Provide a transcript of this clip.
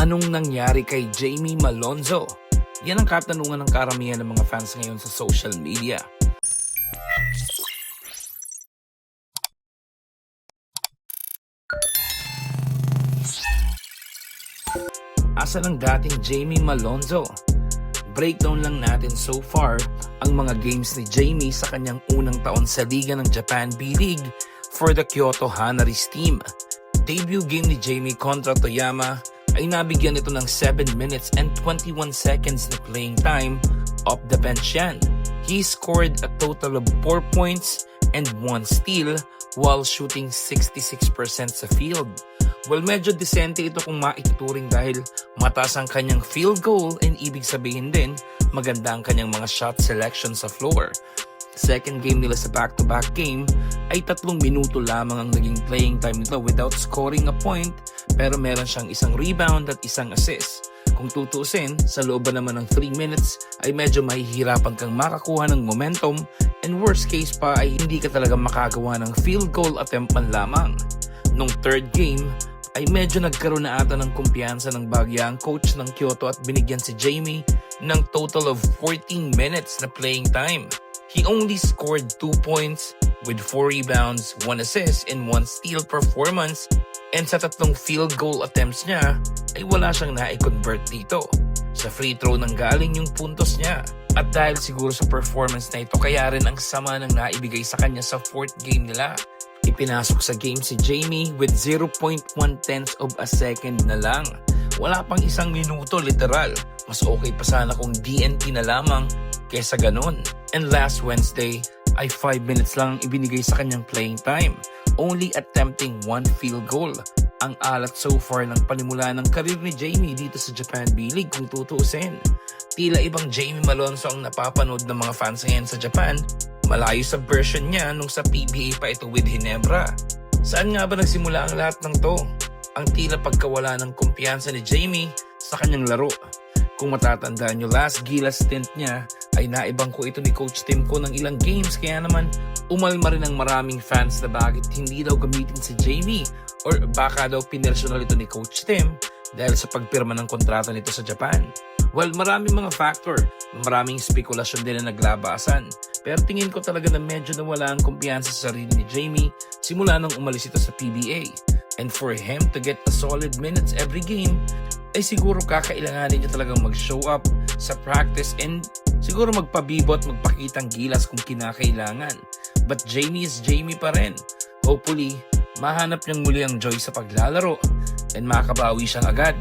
Anong nangyari kay Jamie Malonzo? Yan ang katanungan ng karamihan ng mga fans ngayon sa social media. Asa ng dating Jamie Malonzo? Breakdown lang natin so far ang mga games ni Jamie sa kanyang unang taon sa liga ng Japan B-League for the Kyoto Hanaris team. Debut game ni Jamie kontra Toyama ay nabigyan ito ng 7 minutes and 21 seconds na playing time off the bench yan. He scored a total of 4 points and 1 steal while shooting 66% sa field. Well, medyo disente ito kung maituturing dahil mataas ang kanyang field goal and ibig sabihin din maganda ang kanyang mga shot selection sa floor. Second game nila sa back-to-back game ay tatlong minuto lamang ang naging playing time nito without scoring a point pero meron siyang isang rebound at isang assist. Kung tutusin, sa loob ba naman ng 3 minutes ay medyo mahihirapan kang makakuha ng momentum and worst case pa ay hindi ka talaga makagawa ng field goal attempt man lamang. Nung third game, ay medyo nagkaroon na ata ng kumpiyansa ng bagya ang coach ng Kyoto at binigyan si Jamie ng total of 14 minutes na playing time. He only scored 2 points with 4 rebounds, 1 assist, and 1 steal performance and sa tatlong field goal attempts niya ay wala siyang na-convert dito. Sa free throw nang galing yung puntos niya. At dahil siguro sa performance na ito kaya rin ang sama ng naibigay sa kanya sa fourth game nila. Ipinasok sa game si Jamie with 0.1 tenths of a second na lang. Wala pang isang minuto literal. Mas okay pa sana kung DNP na lamang kesa ganun. And last Wednesday ay 5 minutes lang ang ibinigay sa kanyang playing time. Only attempting one field goal. Ang alat so far ng panimula ng karir ni Jamie dito sa Japan B-League kung tutuusin. Tila ibang Jamie Malonzo ang napapanood ng mga fans ngayon sa Japan Malayo sa version niya nung sa PBA pa ito with Hinebra. Saan nga ba nagsimula ang lahat ng to? Ang tila pagkawala ng kumpiyansa ni Jamie sa kanyang laro. Kung matatandaan nyo, last Gilas stint niya ay naibang ko ito ni Coach Tim ko ng ilang games kaya naman umalma rin ang maraming fans na bakit hindi daw gamitin si Jamie or baka daw pinersonal ito ni Coach Tim dahil sa pagpirma ng kontrata nito sa Japan. Well, maraming mga factor, maraming spekulasyon din na naglabasan. Pero tingin ko talaga na medyo nawala ang kumpiyansa sa sarili ni Jamie simula nung umalis ito sa PBA. And for him to get a solid minutes every game, ay siguro kakailanganin niya talagang mag-show up sa practice and siguro magpabibot, magpakitang gilas kung kinakailangan. But Jamie is Jamie pa rin. Hopefully, mahanap niyang muli ang joy sa paglalaro and makabawi siyang agad